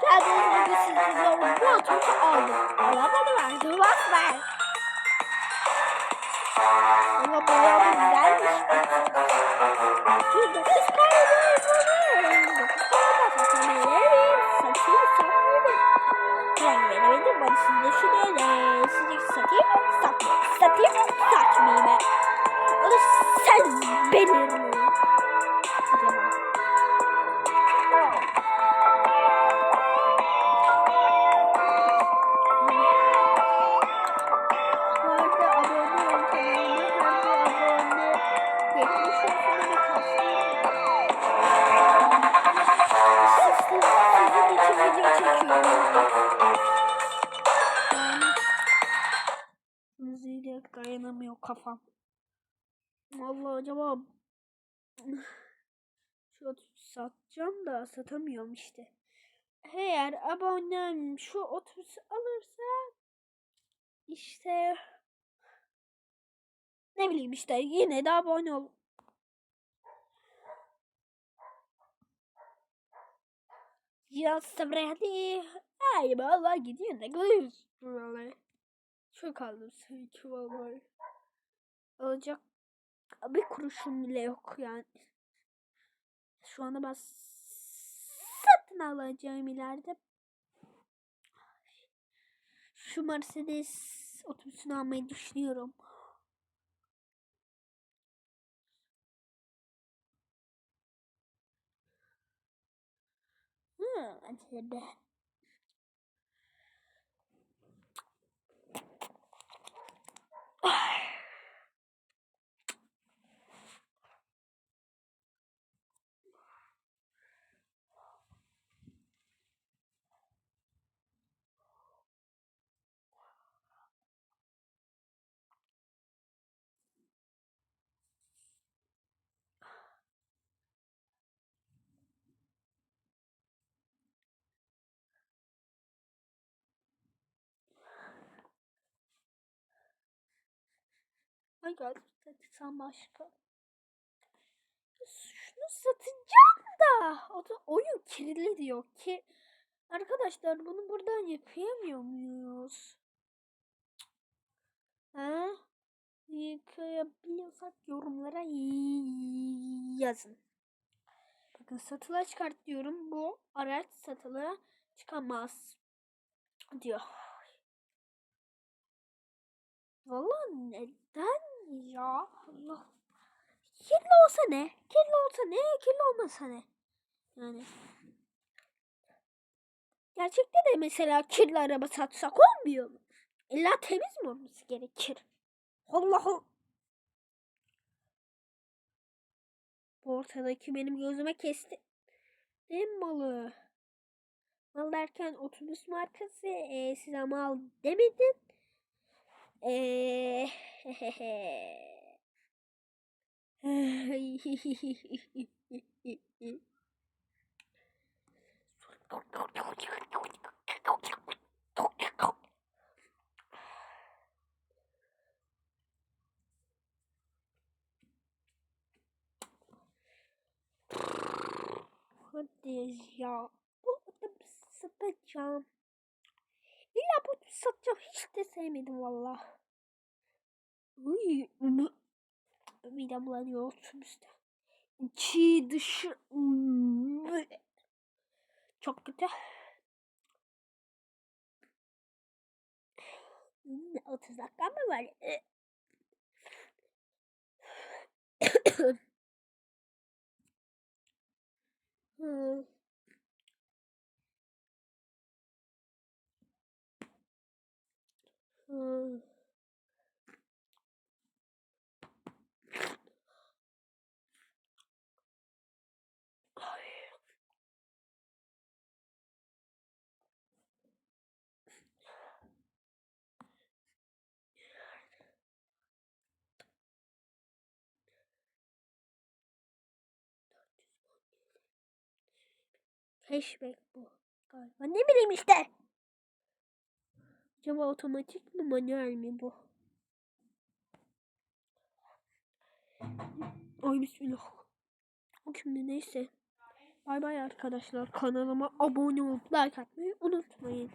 Geldiğiniz gibi sizin bu otobüsü aldım. Alamadı verdi. Bak ver. Ama bayağı bir güzelmiş. Biz dokuz kaybı. Dokuz kaybı. Satamaları satayım satmayayım. Ben veremedim. Ben siz düşünelim. Sizi satayım mı? Satmayayım. Satayım mı? Satmayayım. mı? Onu sen belirleyin. Acaba. Kafam. Vallahi acaba şu satacağım da satamıyorum işte. Eğer abonem şu otobüsü alırsa işte ne bileyim işte yine de abone ol. Ya sabradi. Ay vallahi gidiyor ne kadar buralar. Çok aldım sanki vallahi. Alacak bir kuruşum bile yok yani. Şu anda ben satın alacağım ileride. Şu Mercedes otobüsünü almayı düşünüyorum. Hı, acaba. Ay gerçekten başka. Şunu satacağım da. O da oyun kirli diyor ki. Arkadaşlar bunu buradan yapamıyor muyuz? Ha? Yıkayabiliyorsak yorumlara yazın. Bakın satıla çıkart diyorum. Bu araç satıla çıkamaz diyor. Vallahi neden ya? Allah. Kirli olsa ne? Kirli olsa ne? Kirli olmasa ne? Yani. Gerçekte de mesela kirli araba satsak olmuyor mu? İlla temiz mi olması gerekir? Allah Allah. Ortadaki benim gözüme kesti. Ne malı? Mal derken otobüs markası e, size mal demedim. Eee Hadi ya. Bu otobüs satacağım. İlla bu satacağım. Hiç de sevmedim valla. Uy. Midem bulanıyor otobüste. İçi dışı. ımı. Çok kötü. Hmm, 30 dakika mı var? Hmm. Cashback bu galiba. Ne bileyim işte. Acaba otomatik mi manuel mi bu? Ay bismillah. Şimdi neyse. Bay bay arkadaşlar. Kanalıma abone olup like atmayı unutmayın.